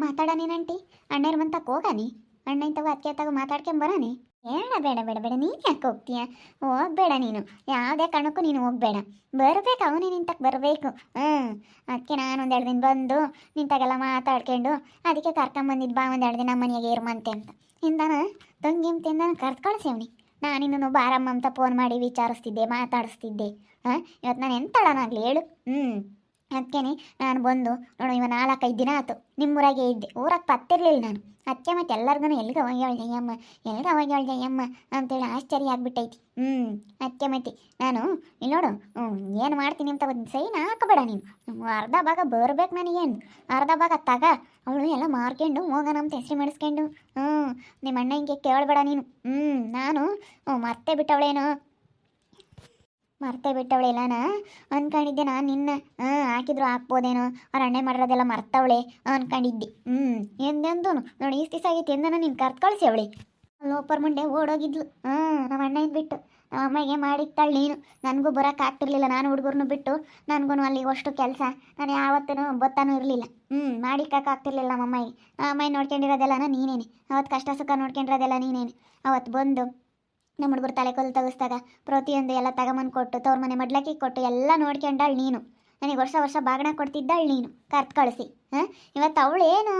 ಮಾತಾಡನೇನಂಟಿ ಅಣ್ಣ ಮಂತಕ್ಕೆ ಹೋಗಾನಿ ಅಣ್ಣ ಇಂಥವು ಅತ್ತೆ ತಗೋ ಮಾತಾಡ್ಕೊಂಬರಾನಿ ಬೇಡ ಬೇಡ ಬೇಡ ಬೇಡ. ನೀನು ಯಾಕೆ ಹೋಗ್ತೀಯ? ಹೋಗ್ಬೇಡ ನೀನು. ಯಾವುದೇ ಕಾರಣಕ್ಕೂ ನೀನು ಹೋಗ್ಬೇಡ. ಬರಬೇಕು, ಅವನೇ ನಿಂತಕ್ಕೆ ಬರಬೇಕು. ಹ್ಞೂ ಅದಕ್ಕೆ ನಾನು ಒಂದೆರಡು ದಿನ ಬಂದು ನಿಂತಾಗೆಲ್ಲ ಮಾತಾಡ್ಕೊಂಡು ಅದಕ್ಕೆ ಕರ್ಕೊಂಬಂದಿದ್ದು ಬಾ ಒಂದೆರಡು ದಿನ ಮನೆಗೆ ಇರುಮಂತೆ ಅಂತ ಇಂದಾನ ತಂಗಿ ಅಂತಿಂದ ಕರ್ದು ಕಳಿಸ್ಯವನಿ ನಾನು ಇನ್ನೂ ಬಾರಮ್ಮ ಅಂತ ಫೋನ್ ಮಾಡಿ ವಿಚಾರಿಸ್ತಿದ್ದೆ, ಮಾತಾಡಿಸ್ತಿದ್ದೆ. ಹಾಂ? ಇವತ್ತು ನಾನು ಎಂತಳನಾಗಲಿ ಹೇಳು. ಹ್ಞೂ ಅದಕ್ಕೇನೆ ನಾನು ಬಂದು ನೋಡು, ಇವ ನಾಲ್ಕೈದು ದಿನ ಆಯ್ತು ನಿಮ್ಮೂರಾಗೆ ಇದ್ದೆ. ಊರಾಗ ಪತ್ತಿರಲಿಲ್ಲ ನಾನು. ಅದಕ್ಕೆ ಮತ್ತೆ ಎಲ್ಲರಿಗೂ ಎಲ್ಗೆ ಅಯ್ಯಮ್ಮ ಜಯಮ್ಮ ಅವಾಗ ಹೋಗ್ಯಾಳ ಜಯಮ್ಮ ಅಂತೇಳಿ ಆಶ್ಚರ್ಯ ಆಗ್ಬಿಟ್ಟೈತಿ. ಹ್ಞೂ ಅದಕ್ಕೆ ಮತ್ತೆ, ನಾನು ಇಲ್ಲಿ ನೋಡು ಏನು ಮಾಡ್ತೀನಿ ಅಂತ ಒಂದು ಸೈನ್ ಹಾಕಬೇಡ ನೀನು. ಅರ್ಧ ಭಾಗ ಬರ್ಬೇಕು ನನಗೇನು ಅರ್ಧ ಭಾಗ ತಗ. ಅವಳು ಎಲ್ಲ ಮಾರ್ಕೊಂಡು ಹೋಗೋಣ ಅಂತ ಹೆಸರು ಮಾಡಿಸ್ಕೊಂಡು ಹ್ಞೂ ನಿಮ್ಮ ಅಣ್ಣ ಹಿಂಗೆ ಕೇಳಬೇಡ ನೀನು. ಹ್ಞೂ ನಾನು ಹ್ಞೂ ಮರ್ತೇ ಬಿಟ್ಟವಳೇನೋ ಮರ್ತೇ ಬಿಟ್ಟವಳೇಲಾನ ಅನ್ಕೊಂಡಿದ್ದೆ ನಾ ನಿನ್ನ. ಹಾಕಿದ್ರು ಹಾಕ್ಬೋದೇನೋ. ಅವ್ರ ಅಣ್ಣೆ ಮಾಡಿರೋದೆಲ್ಲ ಮರ್ತವಳೆ ಅನ್ಕೊಂಡಿದ್ದೆ. ಹ್ಞೂ ಎಂದೆಂದು ನೋಡಿ ಈಸ್ ದಿವಸ ಆಗಿತ್ತು ಎಂದನ ನೀನು ಕರ್ತು ಕಳಿಸಿ ಅವಳೆ ಲೋಪರ್ ಮುಂಡೆ ಓಡೋಗಿದ್ಲು. ಹಾಂ ನಮ್ಮ ಅಣ್ಣ ಬಿಟ್ಟು ನಮ್ಮ ಅಮ್ಮಗೆ ಮಾಡಿತ್ತಾಳೆ ನೀನು. ನನಗೂ ಬರೋಕೆ ಆಗ್ತಿರ್ಲಿಲ್ಲ. ನಾನು ಹುಡುಗರ್ನು ಬಿಟ್ಟು ನನಗೂ ಅಲ್ಲಿ ಅಷ್ಟು ಕೆಲಸ. ನಾನು ಯಾವತ್ತೂ ಬತ್ತಾನೂ ಇರಲಿಲ್ಲ. ಹ್ಞೂ ಆಗ್ತಿರ್ಲಿಲ್ಲ ನಮ್ಮ ಅಮ್ಮಾಯಿ ನಮ್ಮ ಅಮ್ಮಾಯಿ ನೋಡ್ಕೊಂಡಿರೋದೆಲ್ಲ ನೀನೇನೆ. ಅವತ್ತು ಕಷ್ಟ ಸುಖ ನೋಡ್ಕೊಂಡಿರೋದೆಲ್ಲ ನೀನೇನೆ. ಅವತ್ತು ಬಂದು ನಮ್ಮ ಹುಡುಗರು ತಲೆ ಕೊಲ್ ತೆಗಿಸ್ದಾಗ ಪ್ರತಿಯೊಂದು ಎಲ್ಲ ತಗೊಂಬಂದು ಕೊಟ್ಟು, ತವ್ರ ಮನೆ ಮಡ್ಲಕ್ಕಿ ಕೊಟ್ಟು ಎಲ್ಲ ನೋಡ್ಕೊಂಡಾಳು ನೀನು. ನನಗೆ ವರ್ಷ ವರ್ಷ ಬಾಗಣ ಕೊಡ್ತಿದ್ದಾಳು ನೀನು. ಕರ್ತ್ ಕಳಿಸಿ, ಹಾಂ? ಇವತ್ತು ಅವಳೇನು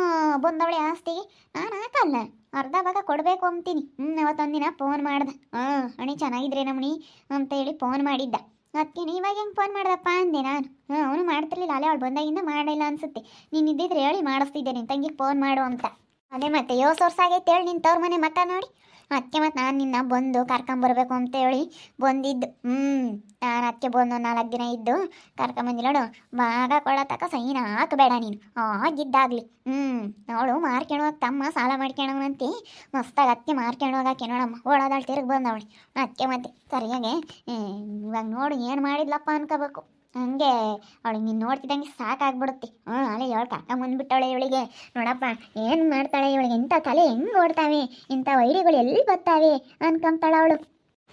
ಬಂದವಳೆ ಆಸ್ತಿಗೆ? ನಾನು ಹಾಕಲ್ಲ ಅರ್ಧ ಭಾಗ ಕೊಡಬೇಕು ಅಂತೀನಿ ಹ್ಞೂ ಅವತ್ತೊಂದಿನ ಫೋನ್ ಮಾಡ್ದೆ. ಹಾಂ ಅಣಿ ಚೆನ್ನಾಗಿದ್ರೆ ನಮ್ಮಣಿ ಅಂತ ಹೇಳಿ ಫೋನ್ ಮಾಡಿದ್ದ. ಅದಕ್ಕೆ ಇವಾಗ ಹೆಂಗೆ ಫೋನ್ ಮಾಡ್ದಪ್ಪ ಅಂದೆ ನಾನು. ಹಾಂ, ಅವನು ಮಾಡ್ತಿರ್ಲಿಲ್ಲ. ಅಲ್ಲೇ ಅವಳು ಬಂದಾಗಿಂದ ಮಾಡಿಲ್ಲ ಅನಿಸುತ್ತೆ. ನೀನು ಇದ್ದಿದ್ರೆ ಹೇಳಿ ಮಾಡಿಸ್ತಿದ್ದೆ ನಿನ್ನ ತಂಗಿಗೆ ಫೋನ್ ಮಾಡು ಅಂತ. ಅದೇ ಮತ್ತೆ ಯೋಸ್ ವರ್ಷ ಆಗೈತೆ ಹೇಳಿ ನಿನ್ನ ತವ್ರ ಮನೆ ಮಕ್ಕ ನೋಡಿ. ಅದಕ್ಕೆ ಮತ್ತು ನಾನು ನಿನ್ನ ಬಂದು ಕರ್ಕೊಂಬರ್ಬೇಕು ಅಂತ ಹೇಳಿ ಬಂದಿದ್ದು. ಹ್ಞೂ ನಾನು ಅದಕ್ಕೆ ಬಂದು ನಾಲ್ಕು ದಿನ ಇದ್ದು ಕರ್ಕೊಂಬಂದಿಲ್ಲ ನೋಡು. ಭಾಗ ಕೊಡತಕ್ಕ ಸೈನ್ ಹಾಕಬೇಡ ನೀನು. ಆಗಿದ್ದಾಗಲಿ. ಹ್ಞೂ ಅವಳು ಮಾರ್ಕೊಂಡು ತಮ್ಮ ಸಾಲ ಮಾಡ್ಕೊಳವನಂತೆ ಮಸ್ತಾಗಿ ಅದಕ್ಕೆ ಮಾರ್ಕೊಂಡು ಹೋಗಕ್ಕೆ ನೋಡಮ್ಮ. ಓಡೋದಾಳು ತಿರುಗಿ ಬಂದವಳು ಅದಕ್ಕೆ ಮತ್ತೆ ಸರಿಯಾಗೆ ಇವಾಗ ನೋಡು ಏನು ಮಾಡಿದ್ಲಪ್ಪ ಅನ್ಕೋಬೇಕು. ಹಂಗೆ, ಅವಳಿಗೆ ನೀನು ನೋಡ್ತಿದ್ದಂಗೆ ಸಾಕಾಗ್ಬಿಡುತ್ತೆ. ಹ್ಞೂ, ಅಲ್ಲೇ ಇವಳು ಕರ್ಕೊಂಬಂದ್ಬಿಟ್ಟವಳೆ ಇವಳಿಗೆ. ನೋಡಪ್ಪ, ಏನು ಮಾಡ್ತಾಳೆ ಇವಳಿಗೆ? ಇಂಥ ತಲೆ ಹೆಂಗೆ ಓಡ್ತಾವೆ? ಇಂಥ ವೈರಿಗಳು ಎಲ್ಲಿ ಬರ್ತಾವೆ ಅನ್ಕೊಂತಾಳೆ ಅವಳು.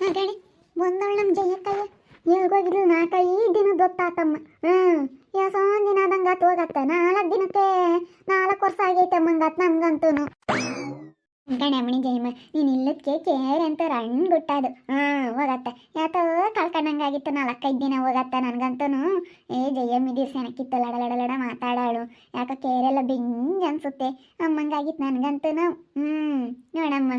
ಹಾಗಾಡಿ ಬಂದವಳು ನಮ್ಮ ಜಯಕ್ಕಯ್ಯ. ಹೇಳ್ಗೋಗಿದ್ರು ನಾಲ್ಕೈದು ದಿನ ಗೊತ್ತಾತಮ್ಮ. ಹ್ಞೂ ಯಾಸೊಂದು ದಿನ ಆದಂಗೆ ಹೋಗತ್ತೆ. ನಾಲ್ಕು ದಿನಕ್ಕೆ ನಾಲ್ಕು ವರ್ಷ ಆಗೈತೆ ಅಮ್ಮಂಗಾತ್ ನಮ್ಗಂತೂ ಗಣಮಣಿ ಜಯಮ್ಮ ನೀನು ಇಲ್ಲದಕ್ಕೆ ಕೇರ್ ಅಂತ ರಣ್ ಗುಟ್ಟದು ಹಾಂ, ಹೋಗತ್ತ. ಯಾತೋ ಕಳ್ಕೊಂಡಂಗಾಗಿತ್ತು ನಾಲ್ಕೈದು ದಿನ ಹೋಗತ್ತ ನನಗಂತೂ ಏ, ಜಯಮ್ಮ, ಇದು ಸೆನಕ್ಕಿತ್ತು ಲಡ ಲಡ ಲಡ ಮಾತಾಡಾಳು. ಯಾಕೋ ಕೇರೆಲ್ಲ ಬಿಂಜ್ ಅನ್ಸುತ್ತೆ. ಅಮ್ಮಂಗಾಗಿತ್ತು ನನಗಂತೂ ಹ್ಞೂ ನೋಡಮ್ಮ.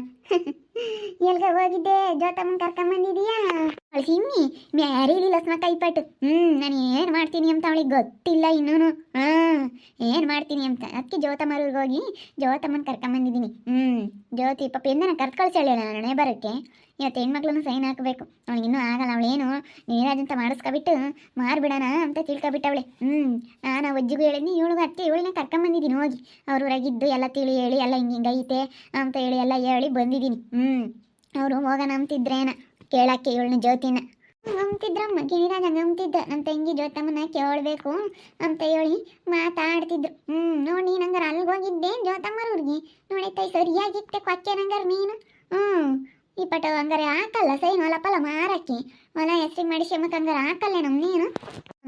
ಎಲ್ಗೆ ಹೋಗಿದ್ದೆ, ಜೋತಮ್ಮನ ಕರ್ಕೊಂಬಂದಿದೀಯಾ ಅವಳು ಹಿಮ್ಮಿ ಮ್ಯಾರಿಲಿಲ್ಲ ಸ್ಮ ಕೈಪಟ್ಟು. ಹ್ಞೂ ನಾನು ಏನು ಮಾಡ್ತೀನಿ ಅಂತ ಅವಳಿಗೆ ಗೊತ್ತಿಲ್ಲ ಇನ್ನೂ ಹಾಂ, ಏನು ಮಾಡ್ತೀನಿ ಅಂತ. ಅದಕ್ಕೆ ಜ್ಯೋತಮ್ಮರಿಗೆ ಹೋಗಿ ಜ್ಯೋತಮ್ಮನ ಕರ್ಕೊಂಬಂದಿದ್ದೀನಿ ಹ್ಞೂ ಜ್ಯೋತಿ ಪಾಪ ಎಂದನ ಕರ್ಕೊಳ್ಸೇಳ ಕಳ್ಸಾಳೆ ನಾನೇ ಬರೋಕ್ಕೆ ಇವತ್ತು ಹೆಣ್ಮಕ್ಳನ್ನು ಸೈನ್ ಹಾಕಬೇಕು. ಅವಳಿಗೆ ಇನ್ನೂ ಆಗಲ್ಲ, ಅವಳೇನು ನೀರಾಜ್ ಅಂತ ಮಾಡಿಸ್ಕೊಬಿಟ್ಟು ಮಾರ್ಬಿಡೋಣ ಅಂತ ತಿಳ್ಕೊಬಿಟ್ಟವಳೆ. ಹ್ಞೂ ನಾನು ಅಜ್ಜಿಗೂ ಹೇಳಿದ್ನಿ, ಇವಳಿಗೆ ಅತ್ತೆ, ಇವಳನ್ನ ಕರ್ಕೊಂಬಂದಿದ್ದೀನಿ ಹೋಗಿ. ಅವ್ರ ಊರಾಗಿದ್ದು ಎಲ್ಲ ತಿಳಿ ಹೇಳಿ, ಎಲ್ಲ ಹಿಂಗೆ ಹಿಂಗೈತೆ ಅಂತ ಹೇಳಿ, ಎಲ್ಲ ಹೇಳಿ ಬಂದಿದ್ದೀನಿ. ಹ್ಞೂ ಅವರು ಹೋಗೋಣ ಅಂತಿದ್ರೇನ ಕೇಳಕ್ಕೆ ಇವಳನ್ನ ಜ್ಯೋತಿನ. ಅಂತಿದ್ರಮ್ಮ ಗಿರಿರಾಜ ಅಂತಿದ್ದ ನನ್ನ ತಂಗಿ ಜ್ಯೋತಮ್ಮನ ಕೇಳಬೇಕು ಅಂತ ಹೇಳಿ ಮಾತಾಡ್ತಿದ್ರು. ಹ್ಞೂ ನೋಡಿ ನಂಗಾರ ಅಲ್ಲಿಗೆ ಹೋಗಿದ್ದೆ ಹುಡುಗಿ ನೋಡೈತೈ ಸರಿಯಾಗಿತ್ತೆ ಕೊಕ್ಕೆ ನಂಗಾರ ನೀನು? ಹ್ಞೂ ಈ ಪಟ ಹಂಗಾರೆ ಹಾಕಲ್ಲ ಸೈನ್ ಹೊಲಪಲ ಮಾರಕ್ಕೆ. ಹೊಲ ಹೆಸರಿ ಮಾಡಿ ಹಂಗಾರೆ ಹಾಕಲ್ಲ ನಮ್ಮ ನೀನು?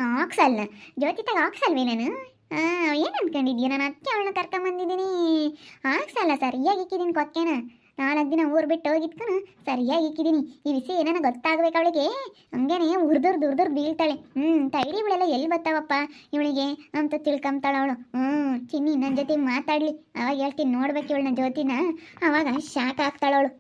ಆಕ್ಸಲ್ ಹಾಕ್ಸಲ್ಲ. ಜ್ಯೋತಿ ತಗ ಹಾಕ್ಸಲ್ವೇ ನಾನು? ಹಾಂ ಏನು ಅನ್ಕೊಂಡಿದ್ಯಾ? ನಾನು ಅದಕ್ಕೆ ಅವಳನ್ನ ಕರ್ಕೊಂಬಂದಿದ್ದೀನಿ. ಹಾಕ್ಸಲ್ಲ ಸರಿಯಾಗಿ ಇಕ್ಕಿದ್ದೀನಿ ಕೊಕ್ಕೆನ ನಾಲ್ಕು ದಿನ ಊರು ಬಿಟ್ಟು ಹೋಗಿದ್ಕನ ಸರಿಯಾಗಿ ಇಕ್ಕಿದ್ದೀನಿ ಈ ವಿಷಯ ಏನಾನ ಗೊತ್ತಾಗ್ಬೇಕು ಅವಳಿಗೆ? ಹಂಗೇನೆ ಉರ್ದುರ್ ದುರ್ದುರ್ ಬೀಳ್ತಾಳೆ. ಹ್ಞೂ ತೈಡಿಗಳೆಲ್ಲ ಎಲ್ಲಿ ಬರ್ತಾವಪ್ಪ ಇವಳಿಗೆ? ಅಂತ ತಿಳ್ಕೊಂತಾಳ ಅವಳು. ಹ್ಞೂ ಚಿನ್ನಿ ನನ್ನ ಜೊತೆ ಮಾತಾಡಲಿ. ಅವಾಗ ಹೇಳ್ತೀನಿ, ನೋಡ್ಬೇಕು ನನ್ನ ಜೊತಿನ. ಅವಾಗ ಶಾಕ್ ಆಗ್ತಾಳವಳು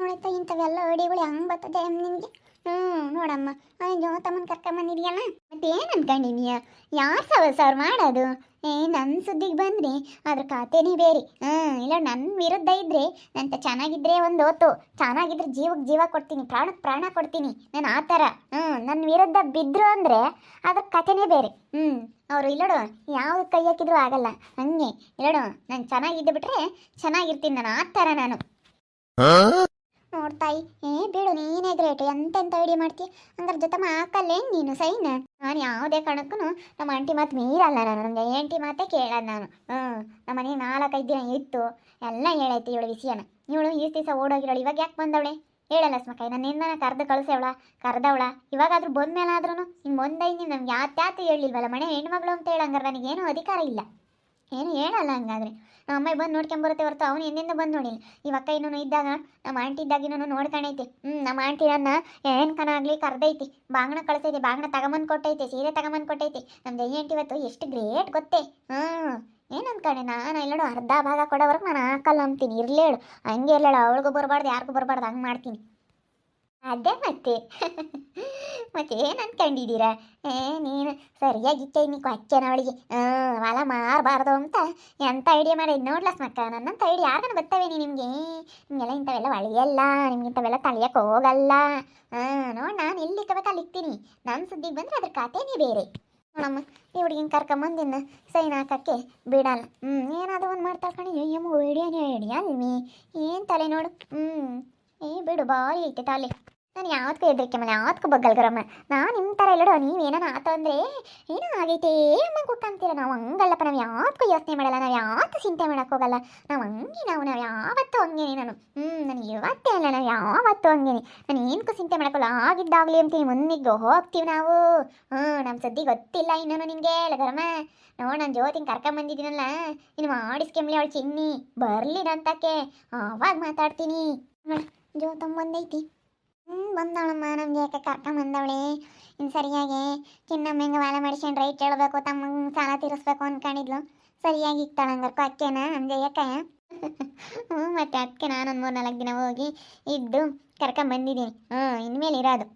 ನೋಡತ್ತ ಇಂಥವೆಲ್ಲ ಅಡಿಗಳು ಹಂಗೆ ಬರ್ತದೆ ನಿಮಗೆ? ಹ್ಞೂ ನೋಡಮ್ಮ ಅವನ ಜ್ಯೋತಮ್ಮನ ಕರ್ಕೊಂಬಂದಿದ್ಯಲ್ಲ ಮತ್ತೇನು ಅನ್ಕೊಂಡಿದೀಯ? ಯಾರು ಸವ ಸಾವಿರ ಮಾಡೋದು? ಏ ನನ್ನ ಸುದ್ದಿಗೆ ಬಂದರೆ. ಅದ್ರ ಖಾತೆನೇ ಬೇರೆ ಹಾಂ, ಇಲ್ಲ ನನ್ನ ವಿರುದ್ಧ ಇದ್ದರೆ ನಂತ ಚೆನ್ನಾಗಿದ್ರೆ ಒಂದು ಹೊತ್ತು ಚೆನ್ನಾಗಿದ್ರೆ ಜೀವಕ್ಕೆ ಜೀವ ಕೊಡ್ತೀನಿ ಪ್ರಾಣಕ್ಕೆ ಪ್ರಾಣ ಕೊಡ್ತೀನಿ. ನಾನು ಆ ಥರ. ಹ್ಞೂ ನನ್ನ ವಿರುದ್ಧ ಬಿದ್ದರು ಅಂದರೆ ಅದ್ರ ಕಥೆನೇ ಬೇರೆ. ಹ್ಞೂ ಅವರು ಇಲ್ಲೋಡು, ಯಾವ ಕೈ ಹಾಕಿದ್ರು ಆಗಲ್ಲ. ಹಂಗೆ, ಇಲ್ಲೋಡು, ನಾನು ಚೆನ್ನಾಗಿದ್ದು ಬಿಟ್ರೆ ಚೆನ್ನಾಗಿರ್ತೀನಿ, ನಾನು ಆ ಥರ ನಾನು. ನೋಡ್ತಾಯಿ ಏ, ಬಿಡು, ನೀನೇ ಗ್ರೇಟ್ ಎಂತೆಂತ ಐಡಿ ಮಾಡ್ತಿ? ಅಂದ್ರೆ ಜೊತೆ ಹಾಕಲ್ಲೇ ನೀನು, ಸೈನ್? ನಾನು ಯಾವುದೇ ಕಾರಣಕ್ಕೂ ನಮ್ಮ ಆಂಟಿ ಮಾತು ಮೀರಲ್ಲ ನಾನು. ನನಗೆ ಆಂಟಿ ಮಾತೇ ಕೇಳಲ್ಲ ನಾನು. ಹ್ಞೂ ನಮ್ಮ ಮನೆಗೆ ನಾಲ್ಕೈದು ದಿನ ಇತ್ತು. ಎಲ್ಲ ಹೇಳೈತಿ ಇವಳು ವಿಷಯನ. ಇವಳು ಈ ದಿವಸ ಓಡೋಗಿರೋಳು. ಇವಾಗ ಯಾಕೆ ಬಂದವಳೆ? ಹೇಳಲ್ಲ ಸ್ಮಕಾಯಿ ನನ್ನ ನಿನ್ನ ಕರೆದು ಕಳಿಸವಳ, ಕರೆದವಳ. ಇವಾಗಾದ್ರೂ ಬಂದ್ಮೇಲಾದ್ರೂ ಹಿಂಗೆ ಬಂದೈನಿ ನಮ್ಗೆ ಯಾತ್ಯಾತು ಹೇಳಿಲ್ವಲ್ಲ ಮನೆ ಹೆಣ್ಮಗಳು ಅಂತ ಹೇಳಂಗಾರೆ ನನಗೇನು ಅಧಿಕಾರ ಇಲ್ಲ. ಏನು ಹೇಳಲ್ಲ ಹಂಗಾದ್ರೆ. ನಮ್ಮ ಅಮ್ಮ ಬಂದು ನೋಡ್ಕೊಂಬರುತ್ತೆ ಹೊರತು, ಅವನು ಎಂದಿಂದ ಬಂದು ನೋಡಿಲ್ಲ ಈ ಅಕ್ಕ ಇನ್ನೂ ಇದ್ದಾಗ, ನಮ್ಮ ಆಂಟಿ ಇದ್ದಾಗ ಇನ್ನೂ ನೋಡ್ಕೊಂಡೈತಿ ಹ್ಞೂ ನಮ್ಮ ಆಂಟಿ ನನ್ನ, ಏನು ಆಗಲಿ ಕರ್ದೈತಿ. ಬಾಗ್ನ ಕಳ್ಸೈತಿ ಬಾಗ್ನ ತಗೊಂಬಂದು ಕೊಟ್ಟೈತಿ, ಸೀರೆ ತಗೊಂಬಂದು ಕೊಟ್ಟೈತಿ. ನಮ್ಮ ಆಂಟಿ ಇವತ್ತು ಎಷ್ಟು ಗ್ರೇಟ್ ಗೊತ್ತೇ? ಹ್ಞೂ ಏನು ಅನ್ಕೊಂಡೆ ನಾನು? ಇಲ್ಲಡು ಅರ್ಧ ಭಾಗ ಕೊಡೋವರೆಗೆ ನಾನು ಹಾಕಲ್ಲ ಅಂತೀನಿ. ಇರ್ಲೇಳು ಹಂಗೆ ಇರ್ಲೇಳು ಅವಳಿಗೂ ಬರಬಾರ್ದು, ಯಾರಿಗೂ ಬರಬಾರ್ದು, ಹಂಗೆ ಮಾಡ್ತೀನಿ. ಅದೇ ಮತ್ತೆ. ಮತ್ತೆ ಏನು ಅನ್ಕೊಂಡಿದ್ದೀರಾ? ಏ, ನೀನು ಸರಿಯಾಗಿ ನೀ ಕೊಚ್ಚನ ಅವಳಿಗೆ. ಹೊಲ ಮಾರಬಾರ್ದು ಅಂತ ಎಂಥ ಐಡಿಯಾ ಮಾಡಿದ್ ನೋಡ್ಲಸ್ ಮಕ್ಕ ನನ್ನಂಥ ಐಡಿಯಾ ಯಾಕನ ಬರ್ತವೆ ನೀ ನಿಮಗೆ? ನಿಮಗೆಲ್ಲ ಇಂಥವೆಲ್ಲ ಒಳೆಯಲ್ಲ, ನಿಮ್ಗೆ ಇಂಥವೆಲ್ಲ ತಳಿಯಕ್ಕೆ ಹೋಗಲ್ಲ. ಹಾಂ ನೋಡಿ ನಾನು ಎಲ್ಲಿ ಇಕ್ಕಬೇಕು ನನ್ನ ಸುದ್ದಿಗೆ ಬಂದರೆ ಅದ್ರ ಖಾತೆನೇ ಬೇರೆ. ನೋಡಮ್ಮ, ಈ ಹುಡುಗಿನ ಕರ್ಕೊಂಬಂದಿನ್ನ ಸೈನ್ ಹಾಕಕ್ಕೆ ಬಿಡಲ್ಲ. ಹ್ಞೂ ಏನಾದರೂ ಒಂದು ಮಾಡ್ತಾ ಕಣಿ. ಅಯ್ಯಮ್ಮ ಹಿಡಿಯೋನೇ ಐಡಿಯಾ ಅಲ್ಮಿ ಏನು ತಲೆ ನೋಡು. ಹ್ಞೂ ಏ, ಬಿಡು ಭಾರಿ ಐತೆ ತಲೆ ನಾನು ಯಾವತ್ತೂ ಹೆದರಿಕೆ ಮನೆ ಯಾವ್ದಕ್ಕೂ ಬಗ್ಗಲ್ಗರಮ್ಮ. ನಾನು ನಿಮ್ಮ ಥರ ಇಲ್ಲಡು ನೀವೇನ ಆತ ಅಂದರೆ ಏನೋ ಆಗೈತೆ ಅಮ್ಮ ಕೊಟ್ಟಂತೀರ ನಾವು ಹಂಗಲ್ಲಪ್ಪ, ನಾವು ಯಾವತ್ತೂ ಯೋಚನೆ ಮಾಡಲ್ಲ, ನಾವು ಯಾವತ್ತೂ ಚಿಂತೆ ಮಾಡಕ್ಕೆ ಹೋಗಲ್ಲ. ನಾವು ಹಂಗೆ, ನಾವು ನಾವು ಯಾವತ್ತೂ ಹಂಗೇನೆ ನಾನು. ಹ್ಞೂ ನಾನು ಇವತ್ತೇ ಅಲ್ಲ, ನಾವು ಯಾವತ್ತೂ ಹಂಗೇನೆ ನಾನು. ಏನಕ್ಕೂ ಚಿಂತೆ ಮಾಡೋಕ್ಕಲ್ಲ ಆಗಿದ್ದಾಗಲಿ ಅಂತೀನಿ ಮುನ್ನಿಗೆ ಹೋಗ್ತೀವಿ ನಾವು. ಹ್ಞೂ ನಮ್ಮ ಸದ್ಯ ಗೊತ್ತಿಲ್ಲ ಇನ್ನೂ ನಿನಗೆ ಲಗರಮ್ಮ. ನೋ ನಾನು ಜ್ಯೋತಿನ ಕರ್ಕೊಂಬಂದಿದ್ದೀನಲ್ಲ ಇನ್ನು ಮಾಡಿಸ್ಕೆಂಬ್ಲಿ ಅವಳು ಚಿನ್ನಿ. ಬರಲಿ ಅಂತಕ್ಕೆ ಆವಾಗ ಮಾತಾಡ್ತೀನಿ. ಜ್ಯೋತಮ್ಮ ಬಂದೈತಿ ಹ್ಞೂ ಬಂದವಳಮ್ಮ ನಮ್ಗೆ ಯಾಕೆ ಕರ್ಕೊಂಬಂದವಳೆ ಇನ್ನು ಸರಿಯಾಗಿ ಚಿನ್ನಮ್ಮ ಹೆಂಗೆ ವಾಲ ಮಾಡಿಸ್ಕೊಂಡು ರೈಟ್ ಹೇಳ್ಬೇಕು ತಮ್ಮ ಸಾಲ ತೀರಿಸ್ಬೇಕು ಅನ್ಕೊಂಡಿದ್ಲು. ಸರಿಯಾಗಿ ಇಕ್ತಾಳಂಗರ್ಕು ಅಕ್ಕೇನ ನಮ್ಮ ಜಯಕ್ಕ ಹ್ಞೂ ಮತ್ತೆ ಅದಕ್ಕೆ ನಾನು ಒಂದು ಮೂರು ನಾಲ್ಕು ದಿನ ಹೋಗಿ ಇದ್ದು ಕರ್ಕೊಂಬಂದಿದ್ದೀನಿ ಹ್ಞೂ ಇನ್ಮೇಲೆ ಇರೋದು.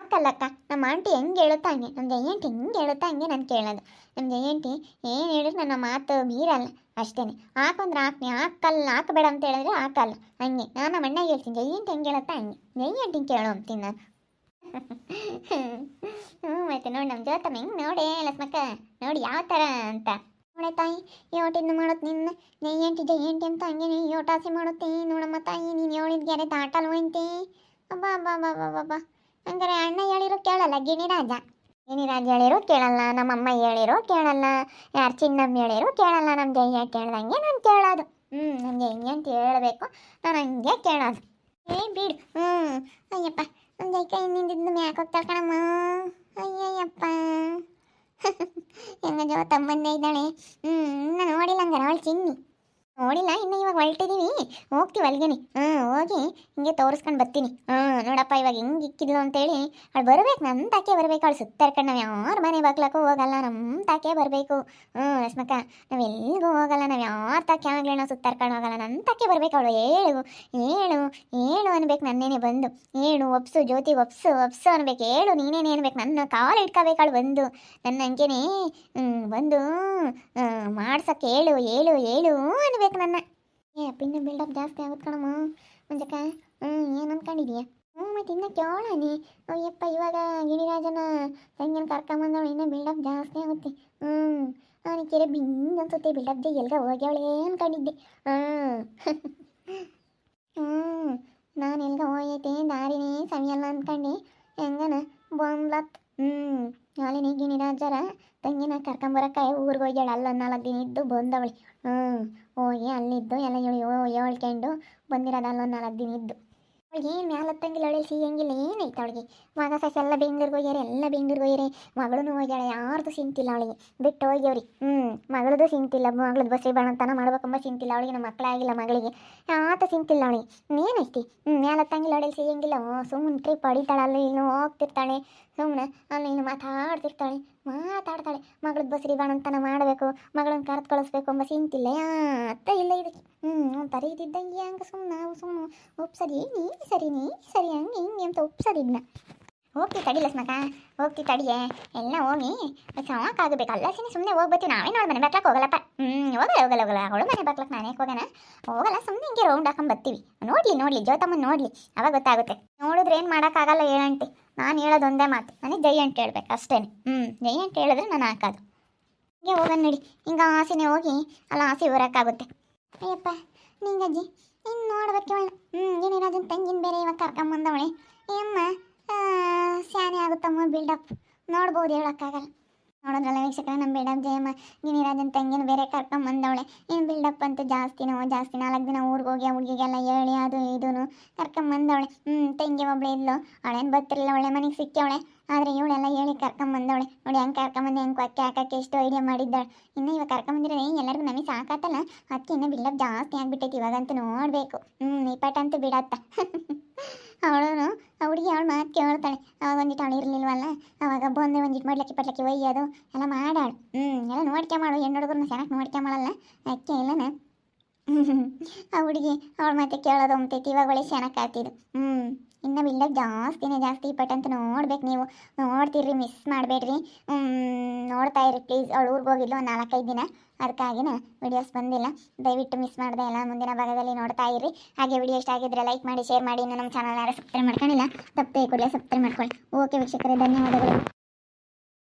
ಅಕ್ಕಲ್ಲಕ್ಕ ನಮ್ಮ ಆಂಟಿ ಹೆಂಗೆ ಹೇಳುತ್ತಾ ನಮ್ಮ ಜಯಂಟಿ ಹೆಂಗೆ ಹೇಳುತ್ತಾ ಹಂಗೆ ನಾನು ಕೇಳೋದು. ನಮ್ಮ ಜಯಂಟಿ ಏನು ಹೇಳಿದ್ರು ನನ್ನ ಮಾತು ಮೀರಲ್ಲ ಅಷ್ಟೇ ಹಾಕಂದ್ರೆ ಹಾಕ್ನಿ, ಹಾಕಲ್ಲ, ಹಾಕಬೇಡ ಅಂತ ಹೇಳಿದ್ರೆ ಹಾಕಲ್ಲ. ಹಂಗೆ, ನಾನು ನಮ್ಮ ಅಣ್ಣ ಹೇಳ್ತೀನಿ ಜಯಂಟಿ ಹೆಂಗೆ ಹೇಳುತ್ತಾ ಹಂಗೆ ಜಯಂಟಿ ಕೇಳೋ ಅಂತೀನಿ ನಾನು. ಹ್ಞೂ ಮತ್ತೆ ನೋಡಿ ನಮ್ಮ ಜ್ಯೋತಮ್ಮ ಹೆಂಗೆ ನೋಡಿ ಲಸ್ಮಕ್ಕ ನೋಡಿ ಯಾವ ಥರ ಅಂತ. ನೋಡೆ ತಾಯಿ, ಈ ಓಟಿಂದ ಮಾಡುತ್ತೆ ನಿನ್ನ. ಜಯಂಟಿ ಜಯಂಟಿ ಅಂತ ಹಂಗೆ ನೀ ಯೋಟಾಸಿ ಮಾಡುತ್ತೆ. ನೋಡಮ್ಮ ತಾಯಿ, ನೀನು ಹೇಳಿದ್ಗೆ ಹೋಯ್ತಿ ಅಬ್ಬಾ ಅಬ್ಬಾ ಅಬ್ಬಾ ಅಬ್ಬಾ ಅಬ್ಬಾ. ಹಂಗಾರೆ ಅಣ್ಣ ಹೇಳಿರೋ ಕೇಳಲ್ಲ, ಗಿಣಿರಾಜ. ಗಿಣಿರಾಜ ಹೇಳಿರೋ ಕೇಳಲ್ಲ, ನಮ್ಮಮ್ಮ ಹೇಳಿರೋ ಕೇಳಲ್ಲ, ಯಾರು ಚಿನ್ನಮ್ಮ ಹೇಳಿರೋ ಕೇಳಲ್ಲ ನಮ್ಮ ಜಯ್ಯ ಕೇಳ್ದಂಗೆ ನಾನು ಕೇಳೋದು. ಹ್ಞೂ ನನಗೆ ಹೆಂಗೆ ಅಂತ ಹೇಳಬೇಕು, ನಾನು ಹಂಗೆ ಕೇಳೋದು. ಏ, ಬಿಡು. ಹ್ಞೂ ಅಯ್ಯಪ್ಪ ನನ್ನ ಜೈ ಕೈ ನಿಂದಿದ್ದು ಮ್ಯಾಕ್ ಹೋಗ್ತಾಳೆ ಕಣಮ್ಮ. ಅಯ್ಯಯ್ಯಪ್ಪ. ಹೆಂಗ ಜೋ ತಮ್ಮಂದೇ ಇದ್ದಾಳೆ. ಹ್ಞೂ ನಾನು ನೋಡಿಲ್ಲ ಹಂಗಾರೆ, ಅವಳು ಚಿನ್ನಿ. ನೋಡಿಲ್ಲ ಇನ್ನು ಇವಾಗ ಹೊರಟಿದೀವಿ ಹೋಗ್ತೀವಿ ಅಲ್ಲಿಗೆ ಹ್ಞೂ ಹೋಗಿ ಹಿಂಗೆ ತೋರಿಸ್ಕೊಂಡು ಬರ್ತೀನಿ. ಹ್ಞೂ ನೋಡಪ್ಪ ಇವಾಗ ಹೆಂಗೆ ಇಕ್ಕಿದ್ಲು ಅಂತೇಳಿ. ಅವಳು ಬರ್ಬೇಕು ನಮ್ಮ ತಾಕೆ ಬರಬೇಕು. ಅವಳು ಸುತ್ತರ್ಕಂಡು ನಾವು ಯಾರ ಮನೆ ಬಾಗ್ಲಕ್ಕೂ ಹೋಗಲ್ಲ ನಮ್ಮ ತಾಕೆ ಬರಬೇಕು. ಹ್ಞೂ ರಶ್ಮಕ್ಕ ನಾವು ಎಲ್ಲಿಗೂ ಹೋಗಲ್ಲ ನಾವು ಯಾರ ತಾಕೆ ಆಗಲಿ ನಾವು ಸುತ್ತಾರ್ಕೊಂಡು ಹೋಗಲ್ಲ. ನನ್ನ ತಾಕೆ ಬರಬೇಕು ಅವಳು ಹೇಳು. ಹೇಳು ಹೇಳು ಅನ್ಬೇಕು ನನ್ನೇನೆ ಬಂದು. ಹೇಳು ಒಪ್ಸು ಜ್ಯೋತಿ ಒಪ್ಸು ಒಪ್ಸು ಅನ್ಬೇಕು. ಹೇಳು ನೀನೇನೆ ಅನ್ಬೇಕು. ನನ್ನ ಕಾಲು ಇಟ್ಕೋಬೇಕು ಬಂದು. ನನ್ನ ಹ್ಮ್, ಬಂದು ಮಾಡ್ಸಕ್ಕೆ ಹೇಳು ಹೇಳು ಹೇಳು. ಅನ್ಬೇಕು ನನ್ನ. ಏ ಪಿನ್ನ ಬಿಲ್ಡಪ್ ಜಾಸ್ತಿ ಆಗುತ್ತೆ ಕಣಮ್ಮ. ಮುಂಜಕ್ಕ ಹ್ಞೂ ಏನು ಅನ್ಕೊಂಡಿದೀಯ? ಹ್ಞೂ ಮತ್ತೆ ಇನ್ನ ಕೇಳನಿ ಅಯ್ಯಪ್ಪ ಇವಾಗ ಗಿರಿರಾಜನ ತಂಗಿನ ಕರ್ಕೊಂಬಂದವಳು ಇನ್ನೂ ಬಿಲ್ಡಪ್ ಜಾಸ್ತಿ ಆಗುತ್ತೆ. ಹ್ಞೂ ನನಗೆ ಬಿಂಗ್ ಅನ್ಸುತ್ತೆ. ಬಿಲ್ಡಪ್ಗೆ ಎಲ್ಗ ಹೋಗ್ಯವಳೆ ಅನ್ಕೊಂಡಿದ್ದೆ. ಹ್ಞೂ ಹ್ಞೂ ನಾನು ಎಲ್ಗ ಹೋಗೈತೆ, ದಾರಿನೇ ಸವಿಯಲ್ಲ ಅಂದ್ಕೊಂಡು ಹೆಂಗನ? ಬಂದ್ಲತ್ ಹ್ಞೂ ನಾಳಿನ ಗಿಣಿರಾಜರ ತಂಗಿನ ಕರ್ಕೊಂಬರಕ್ಕೆ ಊರಿಗೆ ಹೋಗ್ಯಾಳ. ಅಲ್ಲ ನಾಲ್ಕು ದಿನ ಇದ್ದು ಬಂದವಳಿ. ಹ್ಞೂ ಹೋಗಿ ಅಲ್ಲಿದ್ದು ಎಲ್ಲ ಹೇಳಿ ಹೇಳ್ಕೊಂಡು ಬಂದಿರೋದು ಅಲ್ಲೊಂದು ನಾಲ್ಕು ದಿನ ಇದ್ದು. ಅವಳಿಗೆ ಏನು ಮ್ಯಾಲ ಹತ್ತಂಗಿಲ್ಲ ಅವಳಿಗೆ ಸಿಗಂಗಿಲ್ಲ ಏನೈತೆ ಅವಳಿಗೆ? ಮಗ ಸಸ್ ಎಲ್ಲ ಬೆಂಗ್ಳೂರಿಗೆ ಹೋಗ್ಯಾರೆ, ಎಲ್ಲ ಬೆಂಗ್ಳೂರಿಗೆ ಹೋಗ್ಯಾರೆ. ಮಗಳೂ ಹೋಗ್ಯಾಳೆ, ಯಾರ್ದು ಸಿಂತಿಲ್ಲ ಅವಳಿಗೆ. ಬಿಟ್ಟು ಹೋಗ್ಯವ್ರಿ. ಹ್ಞೂ ಮಗಳದು ಸಿಂತಿಲ್ಲ ಮಗಳದ್ದು ಬಸ್ರಿ ಬಾಣಂತನ ಮಾಡ್ಬೇಕಂಬ ಸಿಂತಿಲ್ಲ ಅವಳಿಗೆ, ನಮ್ಮ ಮಕ್ಕಳಾಗಿಲ್ಲ ಮಗಳಿಗೆ. ಆತ ಸಿಂತಿಲ್ಲ ಅವಳಿಗೆ? ಏನೈತಿ ಹ್ಞೂ ಮ್ಯಾಲ ಹತ್ತಂಗಿಲ್ಲ ಅವಳಿಗೆ ಸಿಗಂಗಿಲ್ಲ ಸುಮ್ಮನೆ ಟ್ರಿಪ್ ಹೊಡಿತಾಳಲ್ಲ ಇಲ್ಲಿ ಹೋಗ್ತಿರ್ತಾಳೆ. ಸುಮ್ಮನೆ ಅಲ್ಲಿ ಇಲ್ಲಿ ಮಾತಾಡ್ತಿರ್ತಾಳೆ, ಮಾತಾಡ್ತಾಳೆ. ಮಗಳದ್ದು ಬಸ್ರಿ ಬಾಣಂತನ ಮಾಡಬೇಕು, ಮಗಳನ್ನ ಕರೆದು ಕಳಿಸ್ಬೇಕು ಅಂಬ ಸಿಂತಿಲ್ಲ. ಅತ್ತ ಇಲ್ಲ ಇದಕ್ಕೆ. ಹ್ಞೂ ತರಿ ಇದ್ದಿದ್ದಂಗೆ ಹಂಗೆ ಸುಮ್ಮನೆ ನಾವು ಸುಮ್ಮನೆ ಒಪ್ಸದಿ. ನೀ ಸರಿ ನೀ ಸರಿ, ಹಂಗೆ ಹಿಂಗೆ ಅಂತ ಉಪ್ಸದಿದ್ನ ಹೋಗ್ತಿ ತಡಿಲ್ಲ ಸ್ಮಕ ಹೋಗ್ತಿ ತಡಿಯೇ ಎಲ್ಲ ಹೋಗಿ ಸಾಕಾಗಬೇಕು. ಅಲ್ಲ ಸಿನಿ ಸುಮ್ಮನೆ ಹೋಗ್ಬತ್ತೀವಿ ನಾವೇ ನೋಡಿ ಮನೆ ಬಾಕ್ಲಕ್ಕೆ ಹೋಗಲ್ಲಪ್ಪ. ಹ್ಞೂ ಹೋಗಲ್ಲ ಹೋಗಲ್ಲ ಹೋಗಲ್ಲ. ಅವಳು ಮನೆ ಬಾಕ್ಲಕ್ಕೆ ನಾನೇ ಹೋಗೋಣ. ಹೋಗಲ್ಲ ಸುಮ್ಮನೆ ಹಿಂಗೆ ರೌಂಡ್ ಹಾಕೊಂಡ್ ಬರ್ತೀವಿ. ನೋಡ್ಲಿ ನೋಡ್ಲಿ ಜ್ಯೋತಮ್ಮನ ನೋಡಲಿ. ಅವಾಗ ಗೊತ್ತಾಗುತ್ತೆ. ನೋಡಿದ್ರೆ ಏನು ಮಾಡೋಕ್ಕಾಗಲ್ಲ ಹೇಳಂಟಿ ನಾನು ಹೇಳೋದು ಒಂದೇ ಮಾತು. ನನಗೆ ಜೈ ಅಂತ ಹೇಳ್ಬೇಕು ಅಷ್ಟೇ ಹ್ಞೂ ಜೈ ಅಂತ ಹೇಳಿದ್ರೆ ನಾನು ಹಾಕೋದು. ಹಿಂಗೆ ಹೋಗೋಣ ನಡಿ. ಹಿಂಗೆ ಆಸೆನೇ ಹೋಗಿ ಅಲ್ಲ ಆಸೆ ಬರೋಕ್ಕಾಗುತ್ತೆ ಅಯ್ಯಪ್ಪ, ನಿಂಗಜ್ಜಿ ಇನ್ನು ನೋಡ್ಬೇಕು ಅವಳು ಹ್ಞೂ ಏನಿರೋದನ್ನ ತಂಗಿನ ಬೇರೆ ಇವಾಗ ಕರ್ಕೊಂಬಂದವಳೆ. ಏಮ್ಮ ಸ್ಯಾನೆ ಆಗುತ್ತಮ್ಮ ಬಿಲ್ಡಪ್ ನೋಡ್ಬೋದು ಹೇಳೋಕ್ಕಾಗಲ್ಲ. ನೋಡೋದ್ರಲ್ಲ ವೀಕ್ಷಕರೇ ನಮ್ಮ ಬಿಲ್ಡಪ್ ಜಯಮ್ಮ ಗಿಣಿರಾಜನ್ ತಂಗಿನ ಬೇರೆ ಕರ್ಕೊಂಡ್ ಬಂದವಳೆ. ಏನು ಬಿಲ್ಡಪ್ ಅಂತೂ ಜಾಸ್ತಿನೋ, ಜಾಸ್ತಿ ನಾಲ್ಕು ದಿನ ಊರಿಗೆ ಹೋಗಿ ಹುಡುಗಿಗೆಲ್ಲ ಹೇಳಿ, ಅದು ಇದೂನು ಕರ್ಕೊಂಡ್ ಬಂದವಳೆ. ಹ್ಞೂ ತಂಗಿ ಒಬ್ಳು ಇದ್ಲು. ಅವಳೇನು ಬರ್ತಿರಲಿಲ್ಲ ಒಳ್ಳೆ ಮನೆಗೆ ಸಿಕ್ಕವಳೆ. ಆದರೆ ಇವಳೆಲ್ಲ ಹೇಳಿ ಕರ್ಕೊಂಡ್ ಬಂದವಳೆ. ನೋಡಿ ಹೆಂಗೆ ಕರ್ಕೊಂಬಂದು ಹೆಂಗೆ ಕೊಕ್ಕೆ ಹಾಕಕ್ಕೆ ಎಷ್ಟು ಐಡಿಯಾ ಮಾಡಿದ್ದಾಳೆ. ಇನ್ನು ಇವಾಗ ಕರ್ಕೊಂಬಂದಿರೋ ಎಲ್ಲರಿಗೂ ನಮಗೆ ಸಾಕಾತಲ್ಲ. ಅದಕ್ಕೆ ಇನ್ನೂ ಬಿಲ್ಡಪ್ ಜಾಸ್ತಿ ಆಗ್ಬಿಟ್ಟೈತಿ ಇವಾಗಂತೂ ನೋಡಬೇಕು. ಹ್ಞೂ ನಿಪಟ್ ಅಂತೂ ಬಿಡತ್ತ. ಅವಳು ಆ ಹುಡುಗಿ ಅವಳು ಮಾತು ಕೇಳ್ತಾಳೆ. ಅವಾಗ ಒಂದಿಟ್ಟು ಅವಳು ಇರಲಿಲ್ವಲ್ಲ? ಅವಾಗ ಬಂದು ಒಂದಿಟ್ಟು ಮಾಡ್ಲಕ್ಕಿ ಪಟ್ಲಕ್ಕಿ ಒಯ್ಯೋದು, ಎಲ್ಲ ಮಾಡಾಳು. ಹ್ಞೂ ಎಲ್ಲ ನೋಡ್ಕೆ ಮಾಡು. ಹೆಣ್ಣು ಹುಡುಗರನ್ನ ಚೆನ್ನಾಗಿ ನೋಡ್ಕೆ ಮಾಡಲ್ಲ ಅದಕ್ಕೆ ಇಲ್ಲನ? ಆ ಹುಡುಗಿ ಅವಳ ಮತ್ತೆ ಕೇಳೋದು ಅಂತೈತಿ ಇವಾಗ ಒಳ್ಳೆ ಚೆನ್ನಾಗಿ ಕಾಡ್ತಿದ್ದು ಹ್ಞೂ ಇನ್ನು ಇಲ್ಲ ಜಾಸ್ತಿನೇ ಜಾಸ್ತಿ ಪಟ್ ಅಂತ ನೋಡ್ಬೇಕು ನೀವು. ನೋಡ್ತೀರಿ ಮಿಸ್ ಮಾಡಬೇಡ್ರಿ. ನೋಡ್ತಾ ಇರಿ ಪ್ಲೀಸ್ ಅವಳು ಊರಿಗೆ ಹೋಗಿದ್ಲು ಒಂದು ನಾಲ್ಕೈದು ದಿನ. ಅದಕ್ಕಾಗಿನ ವಿಡಿಯೋಸ್ ಬಂದಿಲ್ಲ. ದಯವಿಟ್ಟು ಮಿಸ್ ಮಾಡದೆ ಎಲ್ಲ ಮುಂದಿನ ಭಾಗದಲ್ಲಿ ನೋಡ್ತಾ ಇರಿ ಹಾಗೆ ವಿಡಿಯೋ ಇಷ್ಟ ಆಗಿದ್ರೆ ಲೈಕ್ ಮಾಡಿ ಶೇರ್ ಮಾಡಿ. ಇನ್ನು ನಮ್ಮ ಚಾನಲ್ ಯಾರು ಸಬ್ಸ್ಕ್ರೈಬ್ ಮಾಡ್ಕೊಂಡಿಲ್ಲ ತಪ್ಪದೆ ಕೂಡಲೇ ಸಬ್ಸ್ಕ್ರೈಬ್ ಮಾಡ್ಕೊಳ್ಳಿ. ಓಕೆ ವೀಕ್ಷಕರೇ, ಧನ್ಯವಾದಗಳು.